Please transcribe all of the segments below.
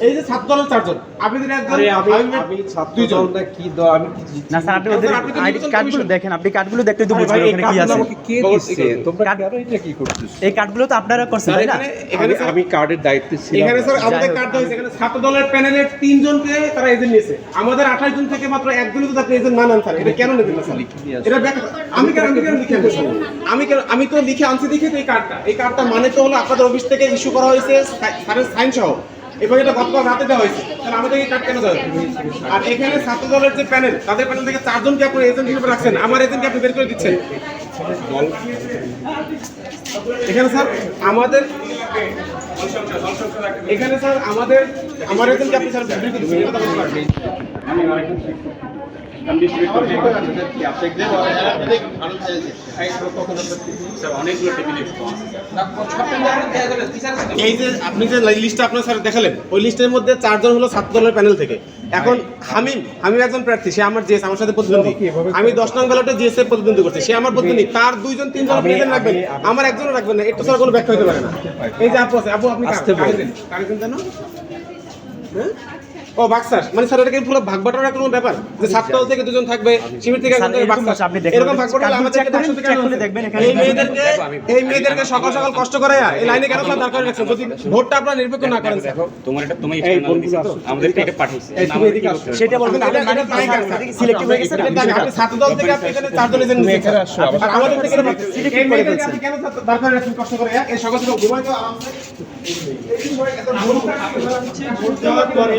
এই যে ছাত্র দলের চারজন আপনি একজন আমি আমি- আমি ছাত্র দল না কি দল? আমি না স্যার আপনি ওদের তো আইডি কার্ডগুলো দেখেন আপনি কার্ডগুলো দেখতে তো বুঝবেন ভাই, কি আছে। কে দিচ্ছে? তোমরা কার্ড- এটা কি করতেছো? এই কার্ডগুলো তো আপনারা করছেন তাই না? এখানে এখানে আমি- কার্ডের দায়িত্বে ছিলাম। এখানে স্যার আমাদের কার্ড হয়েছে এখানে ছাত্র দলের প্যানেলের তিনজনকে তারা এজেন্ট নিয়েছে। আমাদের আঠাশ জন থেকে মাত্র একজনই তো আপনি এজেন্ট না নেন স্যার এটা কেন নেবেন না স্যার? এটা আমি কেন আমি কেন লিখে আনব আমি কেন আমি তো লিখে আনছি দেখে এই কার্ডটা। এই কার্ডটা মানে তো হলো আপনাদের অফিস থেকে ইস্যু করা হয়েছে স্যারের সাইন সহ এবং এটা গতকাল রাতে দেওয়া হয়েছে। তাহলে আমাদেরকে কাট কেন দেওয়া? আর এখানে ছাত্র দলের যে প্যানেল তাদের প্যানেল থেকে চারজনকে আপনার এজেন্ট হিসেবে রাখছেন? আমার এজেন্টকে আপনি বের করে দিচ্ছেন? এখানে স্যার, আমাদের এখানে স্যার, আমাদের আমার এজেন্টকে আপনি স্যার বের করে দিচ্ছেন? এই যে আপনি যে লিস্টটা আপনার স্যার দেখালেন ওই লিস্টের মধ্যে চারজন হলো ছাত্র দলের প্যানেল থেকে। এখন হামিম হামিম একজন প্রার্থী সে আমার জিএস আমার সাথে প্রতিদ্বন্দ্বী। আমি দশ নং ব্যালটে জিএস এর প্রতিদ্বন্দ্বী করছি সে আমার প্রতিদ্বন্দ্বী। তার দুইজন তিনজন আপনি রাখবেন আমার একজনও রাখবেন না একটু স্যার কোনো ব্যাখ্যা হতে পারে না। এই যে আপু আছে আপু আপনি agent? কার agent জানো হ্যাঁ? ও বাক্সাস মানে স্যার এটা কি পুরো ভাগ বাটোয়ারা কোনো ব্যাপার যে ছাত্র থেকে দুজন থাকবে শিবির থেকে একজন স্যার। আছে, আপনি দেখেন। এরকম ভাগ বাটোয়ারা আমাদের থেকে হচ্ছে। দেখবেন এখানে। এই মেয়েদেরকে এই মেয়েদেরকে সকাল সকাল কষ্ট করাইয়া এই লাইনে কেন স্যার দাঁড় করে রাখছেন যদি ভোটটা আপনারা নিরপেক্ষ না করেন স্যার তোমার এটা তুমি এই আমাদের এটা পাঠাইছে এই। সেটা বলবেন আপনার মানে সিলেক্টিভ হয়ে গেছে আপনি ছাত্র দল থেকে আপনি এখানে চারজন এজেন্ট তুমি নিয়েছেন। এখানে আসো, আবার- আর আমাদের থেকে করে। আপনি কেন দাঁড় করে রাখছেন কষ্ট করে এই সকাল সকাল ঘুমাই তো আরামসে ভোট দেওয়ার পরে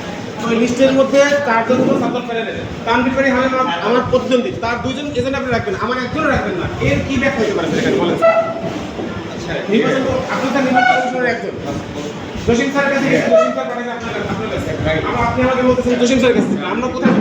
ওই লিস্টের মধ্যে চারজন হলো ছাত্র প্যানেলে। তানভীর ভাই হামিম আমার- আমার প্রতিদ্বন্দ্বী তার দুজন এজেন্ট আপনি রাখবেন আমার একজনও রাখবেন না এর কি ব্যাখ্যা হতে পারে স্যার এখানে বলেন নির্বাচন আপনি স্যার নির্বাচন একজন জসিম কাছে জসিম স্যার আপনার কাছে, আপনার কাছে। আমরা- আপনি আমাকে বলতেছেন জসিম স্যারের কাছে আমরা কোথায়?